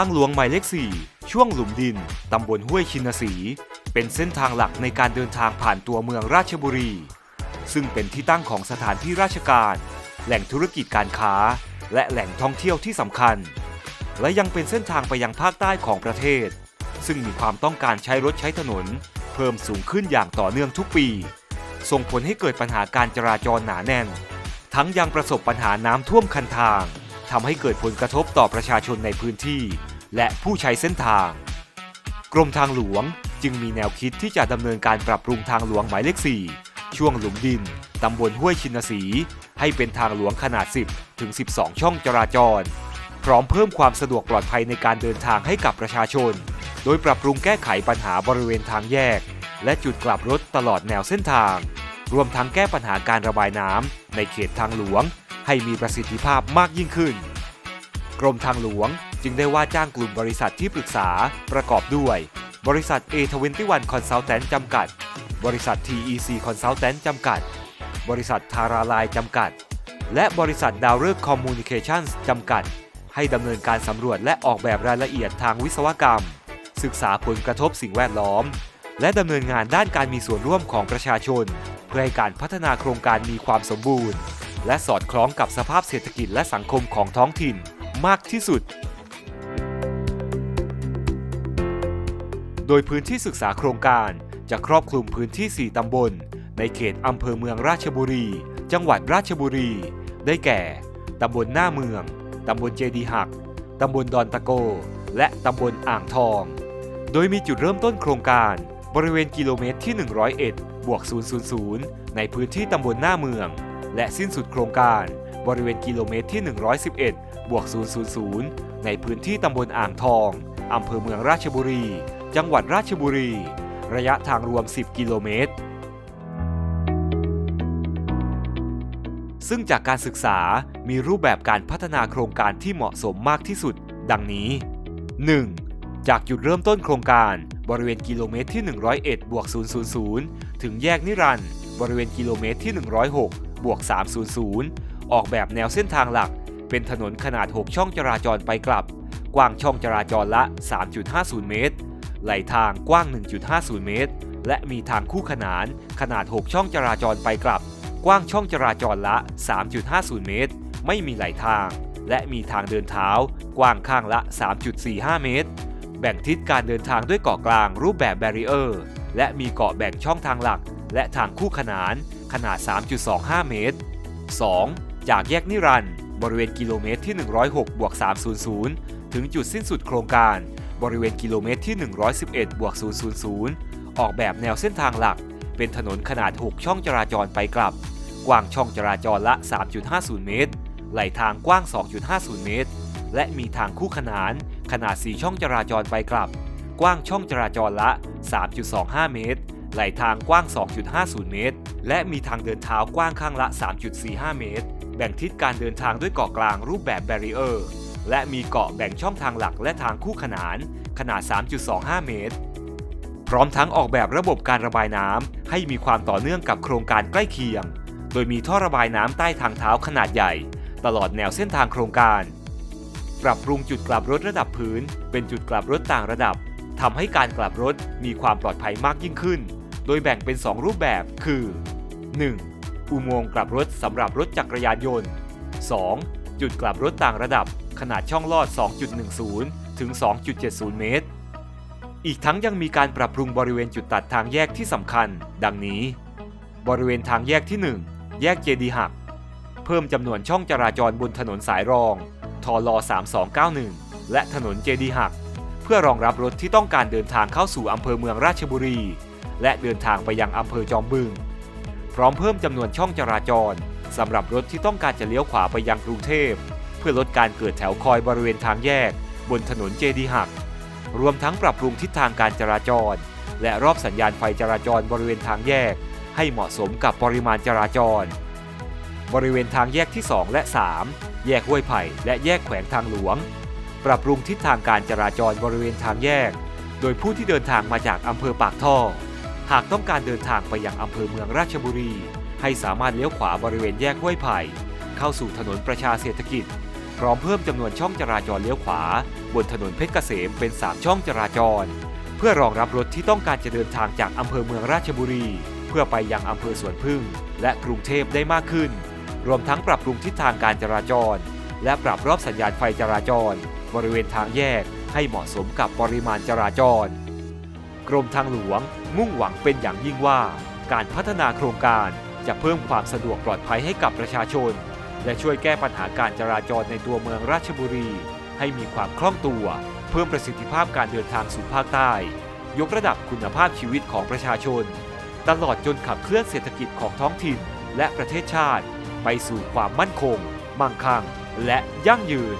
างหลวงหมายเลข 4 ช่วงหลุมดิน ตำบลห้วยชินสี เป็นเส้นทางหลักในการเดินทางผ่านตัวเมืองราชบุรี ซึ่งเป็นที่ตั้งของสถานที่ราชการ แหล่งธุรกิจการค้า และแหล่งท่องเที่ยวที่สำคัญ และยังเป็นเส้นทางไปยังภาคใต้ของประเทศ ซึ่งมีความต้องการใช้รถใช้ถนน เพิ่มสูงขึ้นอย่างต่อเนื่องทุกปี ส่งผลให้เกิดปัญหาการจราจรหนาแน่น ทั้งยังประสบปัญหาน้ำท่วมคันทางทำให้เกิดผลกระทบต่อประชาชนในพื้นที่ และผู้ใช้เส้นทาง กรมทางหลวงจึงมีแนวคิดที่จะดำเนินการปรับปรุงทางหลวงหมายเลข 4 ช่วงหลุมดินตำบลห้วยชินสี ให้เป็นทางหลวงขนาด 10 ถึง 12 ช่องจราจร พร้อมเพิ่มความสะดวกปลอดภัยในการเดินทางให้กับประชาชน โดยปรับปรุงแก้ไขปัญหาบริเวณทางแยก และจุดกลับรถตลอดแนวเส้นทาง รวมทั้งแก้ปัญหาการระบายน้ำในเขตทางหลวง ให้มีประสิทธิภาพมากยิ่งขึ้น กรมทางหลวง จึงได้ว่าจ้างกลุ่มบริษัทที่ปรึกษาประกอบด้วย บริษัท A21 Consultant จำกัด บริษัท TEC Consultant จำกัด บริษัททาราไลน์จำกัด และบริษัทดาวเลิกคอมมูนิเคชั่นส์จำกัด ให้ดำเนินการสำรวจและออกแบบรายละเอียดทางวิศวกรรม ศึกษาผลกระทบสิ่งแวดล้อม และดำเนินงานด้านการมีส่วนร่วมของประชาชน เพื่อให้การพัฒนาโครงการมีความสมบูรณ์ และสอดคล้องกับสภาพเศรษฐกิจและสังคมของท้องถิ่นมากที่สุด โดยพื้นที่ศึกษาโครงการจะครอบคลุมพื้นที่ 4 ตำบล ในเขตอำเภอเมืองราชบุรี จังหวัดราชบุรี ได้แก่ ตำบลหน้าเมือง ตำบลเจดีหัก ตำบลดอนตะโก และตำบลอ่างทอง โดยมีจุดเริ่มต้นโครงการ บริเวณกิโลเมตรที่ 101 บวก 000 ในพื้นที่ตำบลหน้าเมือง และสิ้นสุดโครงการ บริเวณกิโลเมตรที่ 111 บวก 000 ในพื้นที่ตำบลอ่างทองอำเภอเมืองราชบุรี จังหวัดราชบุรี ระยะทางรวม 10 กิโลเมตร ซึ่งจากการศึกษามีรูปแบบการพัฒนาโครงการที่เหมาะสมมากที่สุด ดังนี้ 1. จากจุดเริ่มต้นโครงการบริเวณกิโลเมตรที่ 101บวก000 ถึงแยกนิรันด์บริเวณกิโลเมตรที่ 106บวก300 ออกแบบแนวเส้นทางหลัก เป็นถนนขนาด 6 ช่องจราจรไปกลับ กว้างช่องจราจรละ 3.50 เมตร ไหลทางกว้าง 1.50 เมตร และมีทางคู่ขนานขนาด 6 ช่องจราจรไปกลับ กว้างช่องจราจรละ 3.50 เมตร ไม่มีไหลทาง และมีทางเดินเท้า กว้างข้างละ 3.45 เมตร แบ่งทิศการเดินทางด้วยเกาะกลางรูปแบบแบรีเออร์ และมีเกาะแบ่งช่องทางหลัก และทางคู่ขนานขนาด 3.25 เมตร 2. จากแยกนิรันดร์บริเวณกิโลเมตรที่ 106บวก300 ถึงจุดสิ้นสุดโครงการ บริเวณกิโลเมตรที่ 111บวก000 ออกแบบแนวเส้นทางหลัก เป็นถนนขนาด 6 ช่องจราจรไปกลับ กว้างช่องจราจรละ 3.50 เมตร ไหลทางกว้าง 2.50 เมตร และมีทางคู่ขนานขนาด 4 ช่องจราจรไปกลับ กว้างช่องจราจรละ 3.25 เมตร ไหลทางกว้าง 2.50 เมตร และมีทางเดินเท้ากว้างข้างละ 3.45 เมตร แบ่งทิศการเดินทางด้วยเกาะกลางรูปแบบแบรีเออร์ และมีเกาะแบ่งช่องทางหลักและทางคู่ขนาน ขนาด 3.25 เมตร พร้อมทั้งออกแบบระบบการระบายน้ำให้มีความต่อเนื่องกับโครงการใกล้เคียง โดยมีท่อระบายน้ำใต้ทางเท้าขนาดใหญ่ ตลอดแนวเส้นทางโครงการ ปรับปรุงจุดกลับรถระดับพื้น เป็นจุดกลับรถต่างระดับทำให้การกลับรถมีความปลอดภัยมากยิ่งขึ้น โดยแบ่งเป็น 2 รูปแบบคือ 1. อุโมงค์กลับรถสำหรับรถจักรยานยนต์ 2. จุดกลับรถต่างระดับขนาดช่องลอด 2.10 ถึง 2.70 เมตร อีกทั้งยังมีการปรับปรุงบริเวณจุดตัดทางแยกที่สำคัญ ดังนี้ บริเวณทางแยกที่ 1 แยกเจดีหัก เพิ่มจำนวนช่องจราจรบนถนนสายรองทล3291 และถนนเจดีหัก เพื่อรองรับรถที่ต้องการเดินทางเข้าสู่อำเภอเมืองราชบุรี และเดินทางไปยังอำเภอจอมบึง พร้อมเพิ่มจำนวนช่องจราจร สำหรับรถที่ต้องการจะเลี้ยวขวาไปยังกรุงเทพ เพื่อลดการเกิดแถวคอยบริเวณทางแยก บนถนนเจดีหัก รวมทั้งปรับปรุงทิศทางการจราจร และรอบสัญญาณไฟจราจรบริเวณทางแยก ให้เหมาะสมกับปริมาณจราจร บริเวณทางแยกที่ 2 และ 3 แยกห้วยไผ่และแยกแขวงทางหลวง ปรับปรุงทิศทางการจราจรบริเวณทางแยก โดยผู้ที่เดินทางมาจากอำเภอปากท่อ หากต้องการเดินทางไปยังอำเภอเมืองราชบุรี ให้สามารถเลี้ยวขวาบริเวณแยกห้วยไผ่ เข้าสู่ถนนประชาเศรษฐกิจ พร้อมเพิ่มจำนวนช่องจราจรเลี้ยวขวา บนถนนเพชรเกษมเป็น 3 ช่องจราจร เพื่อรองรับรถที่ต้องการจะเดินทางจากอำเภอเมืองราชบุรี เพื่อไปยังอำเภอสวนพึ่ง และกรุงเทพได้มากขึ้น รวมทั้งปรับปรุงทิศทางการจราจร และปรับรอบสัญญาณไฟจราจร บริเวณทางแยกให้เหมาะสมกับปริมาณจราจร กรมทางหลวงมุ่งหวังเป็นอย่างยิ่งว่า การพัฒนาโครงการ จะเพิ่มความสะดวกปลอดภัยให้กับประชาชน และช่วยแก้ปัญหาการจราจรในตัวเมืองราชบุรี ให้มีความคล่องตัว เพิ่มประสิทธิภาพการเดินทางสู่ภาคใต้ ยกระดับคุณภาพชีวิตของประชาชน ตลอดจนขับเคลื่อนเศรษฐกิจของท้องถิ่น และประเทศชาติ ไปสู่ความมั่นคง มั่งคั่ง และยั่งยืน